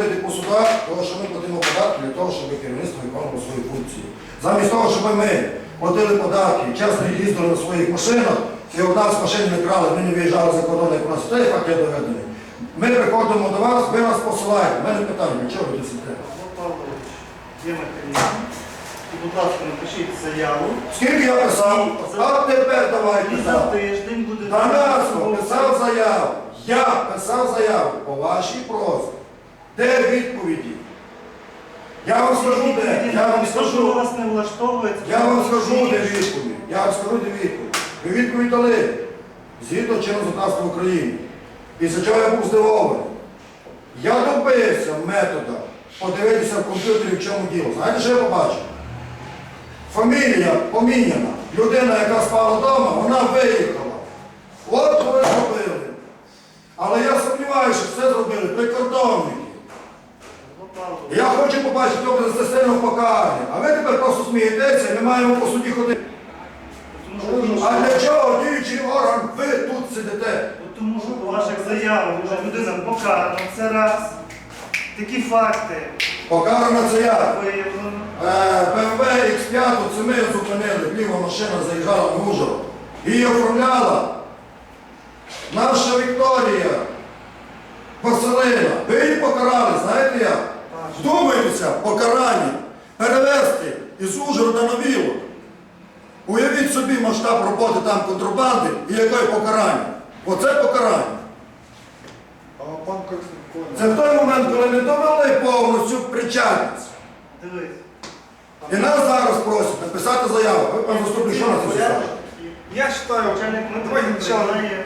ходити по судах, тому що ми платимо податки для того, щоб керівництво виконувало свої функції. Замість того, щоб ми платили податки, чесно їздили на своїх машинах, і у нас машини не крали, ми не виїжджали за кордон, як у нас цей факт є доведений. Ми приходимо до вас, ви нас посилаєте. У мене питання, чого ви Павлович, є механізм. І, будь ласка, напишіть заяву. Скільки я писав? А тепер давайте І за тиждень буде Тарасно писав заяву. Я писав заяву по вашій просьбі. Де відповіді? Я вам скажу де. Я вам скажу. вас не влаштовує? Я вам скажу, де відповідь. Я вам скажу, де відповідь. Ви відповідь дали. Згідно чинного законодавства України. Після чого я був здивований. Я добився метода подивитися в комп'ютері, в чому діло. Знаєте, що я побачив? Фамілія поміняна. Людина, яка спала вдома, вона виїхала. От ви зробили. Але я сумніваюся, що це зробили прикордонники. Я хочу побачити добре покарання. А ви тепер просто смієтеся, ми маємо по суді ходити. А для чого діючий орган ви тут сидите? Тому що по ваших заявах вже людина покарана. Це раз. Такі факти Покарана це я. виявлено. Е, БМВ X5, це ми зупинили, ліва машина заїжджала в Ужгород. Її оформляла наша Вікторія Василина. Ви її покарали, знаєте як? Вдумайтеся, покарання перевезти із Ужгорода на Віло. Уявіть собі масштаб роботи там контрабанди і яке покарання. Оце покарання. А пан Кольцев Це в той момент, коли ми довели повністю. Дивись. І нас зараз просять написати заяву. Ви, пан заступник, що на це скажете? Я считаю, давайте сначала знає.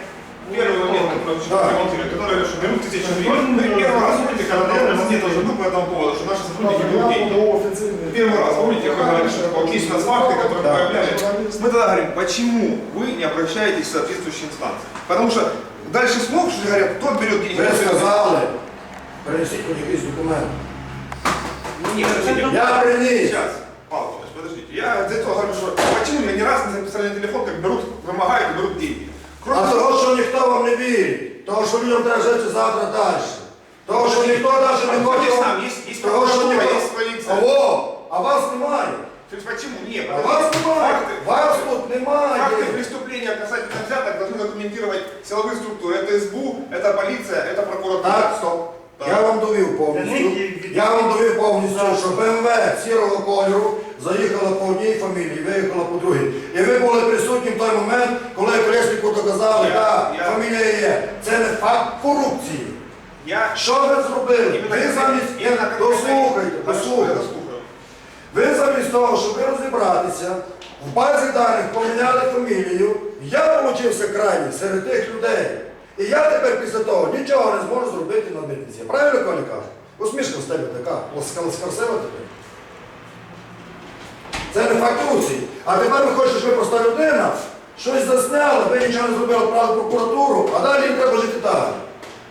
первый момент, который Да. ремонтирует, который говорит, что берут тысячу гривен. Мы первый раз, помните, когда на президент тоже был по этому поводу, что наши сотрудники берут деньги. подав офіційний. Первый раз, помните, вы говорили, что такое есть у нас факты, которые Да. появлялись. Мы тогда говорим, почему вы не обращаетесь в соответствующие инстанции? Потому что дальше снова что говорят, тот берет деньги. Ви тот берет сказали, принесіть хоч якийсь документ. деньги. Нет, подождите. Я приніс. Сейчас, Павел Павлович, подождите. Я из этого говорю, что почему меня ни разу не записали на телефон, как берут, вымогают и берут деньги. Кроме А того, того, що ніхто вам не вірить, того, що людям треба жити завтра далі. Того, що ніхто навіть не А хоче. есть вам- там, есть, есть Того, що прокуратура, ніхто. есть полиция. Ого, а вас немає. То есть почему? Нет, А вас немає. факты, Вас тут факты немає. преступления касательно взяток должны документировать силовые структуры. Это СБУ, это полиция, это прокуратура. Так, стоп. Я вам довів повністю. Я вам довів повністю, що БМВ сірого кольору заїхала по одній фамілії, виїхала по другій. І ви були присутні в той момент, коли Колеснику доказали, Я- фамілія є. Це не факт корупції. Я Що ви зробили? Ви замість дослухайте, дослухайте. Ви замість того, щоб розібратися, в базі даних поміняли фамілію, я получився крайній серед тих людей. І я тепер після того нічого не зможу зробити на митниці. Правильно Коля каже? Усмішка з тебе така, красива тебе. Це не факт. А тепер ви хочете, щоб ви проста людина, щось засняла, ви нічого не зробили, правда прокуратуру, а далі їм треба жити далі.